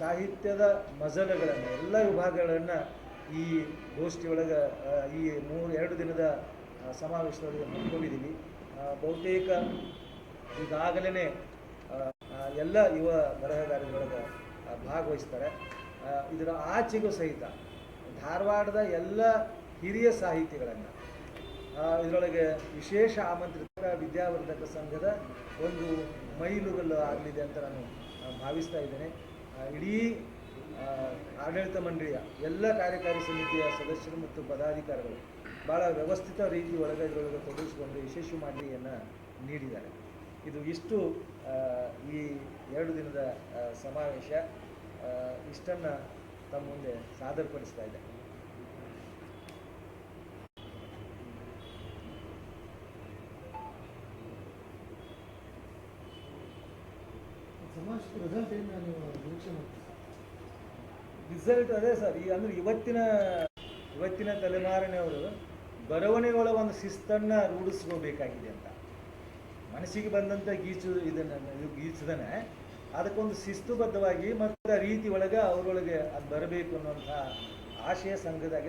ಸಾಹಿತ್ಯದ ಮಜಲುಗಳನ್ನು, ಎಲ್ಲ ವಿಭಾಗಗಳನ್ನು ಈ ಗೋಷ್ಠಿಯೊಳಗೆ ಈ ಮೂರು, ಎರಡು ದಿನದ ಸಮಾವೇಶದೊಳಗೆ ಹಮ್ಮಿಕೊಂಡಿದ್ದೀವಿ ಬಹುತೇಕ ಈಗಾಗಲೇ ಎಲ್ಲ ಯುವ ಬರಹಗಾರರೊಳಗೆ ಭಾಗವಹಿಸ್ತಾರೆ. ಇದರ ಆಚೆಗೂ ಸಹಿತ ಧಾರವಾಡದ ಎಲ್ಲ ಹಿರಿಯ ಸಾಹಿತಿಗಳನ್ನು ಇದರೊಳಗೆ ವಿಶೇಷ ಆಮಂತ್ರಿತ ವಿದ್ಯಾವರ್ಧಕ ಸಂಘದ ಒಂದು ಮೈಲುಗಲ್ಲು ಆಗಲಿದೆ ಅಂತ ನಾನು ಭಾವಿಸ್ತಾ ಇದ್ದೇನೆ. ಇಡೀ ಆಡಳಿತ ಮಂಡಳಿಯ ಎಲ್ಲ ಕಾರ್ಯಕಾರಿ ಸಮಿತಿಯ ಸದಸ್ಯರು ಮತ್ತು ಪದಾಧಿಕಾರಿಗಳು ಭಾಳ ವ್ಯವಸ್ಥಿತ ರೀತಿ ಒಳಗೆ ಇದರೊಳಗೆ ತೊಡಗಿಸಿಕೊಂಡು ಯಶಸ್ವಿ ಮಾದರಿಯನ್ನು ನೀಡಿದ್ದಾರೆ. ಇದು ಇಷ್ಟು ಈ ಎರಡು ದಿನದ ಸಮಾವೇಶ ಇಷ್ಟನ್ನು ತಮ್ಮ ಮುಂದೆ ಸಾದರಪಡಿಸ್ತಾ ಇದೆ ಸಮಾಜಕ್ಕೆ ರಿಸಲ್ಟ್ ರಿಸಲ್ಟ್ ಅದೇ ಸರ್ ಈ ಅಂದ್ರೆ ಇವತ್ತಿನ ಇವತ್ತಿನ ತಲೆಮಾರಿನವರು ಬರವಣಿಗೆಗಳ ಒಂದು ಶಿಸ್ತನ್ನ ರೂಢಿಸ್ಕೋಬೇಕಾಗಿದೆ ಅಂತ. ಮನಸ್ಸಿಗೆ ಬಂದಂಥ ಗೀಚು ಇದನ್ನು, ಇದು ಗೀಚದನೆ ಅದಕ್ಕೊಂದು ಶಿಸ್ತುಬದ್ಧವಾಗಿ ಮತ್ತು ರೀತಿ ಒಳಗೆ ಅವರೊಳಗೆ ಅದು ಬರಬೇಕು ಅನ್ನುವಂಥ ಆಶಯ ಸಂಘದಾಗೆ